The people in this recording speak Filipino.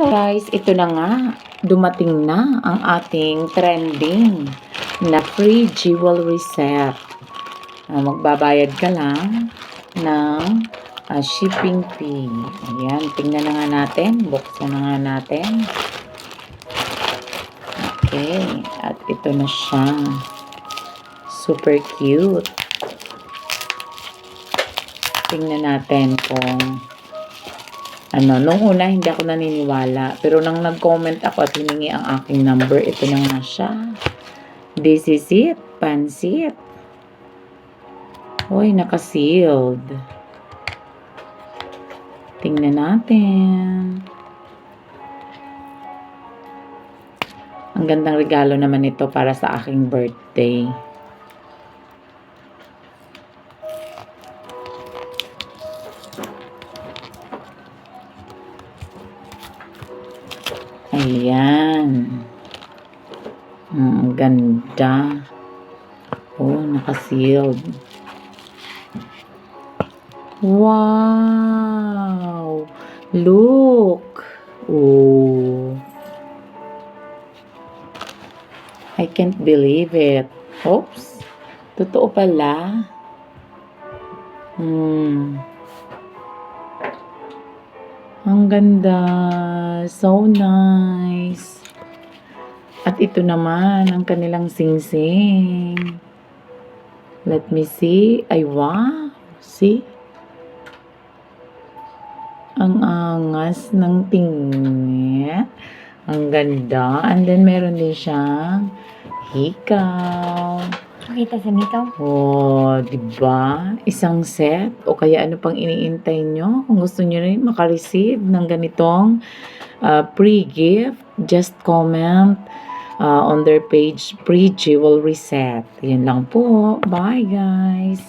Guys, ito na nga. Dumating na ang ating trending na free jewelry set. Ah, magbabayad ka lang ng ah, shipping fee. Ayan, tingnan na nga natin. Buksan na nga natin. Okay, at ito na siya. Super cute. Tingnan natin kung ano, nung una hindi ako naniniwala. Pero nang nag-comment ako at hiningi ang aking number, ito na nga siya. This is it. Pansit. Uy, naka-sealed. Tingnan natin. Ang gandang regalo naman ito para sa aking birthday. Ayan. Ang ganda. Oh, naka-sealed. Wow! Look! Oh. I can't believe it. Oops. Totoo pala. Hmm. Ang ganda. So nice. At ito naman ang kanilang singsing. Let me see. Ay, wow. See? Ang angas ng tingin. Ang ganda. And then, meron din siyang hikaw. Makita sa mikaw. Oh, di ba? Isang set o kaya ano pang iniintay nyo? Kung gusto nyo rin makareceive ng ganitong uh, pre-gift, just comment uh, on their page pre-jewelry set. Yan lang po. Bye, guys!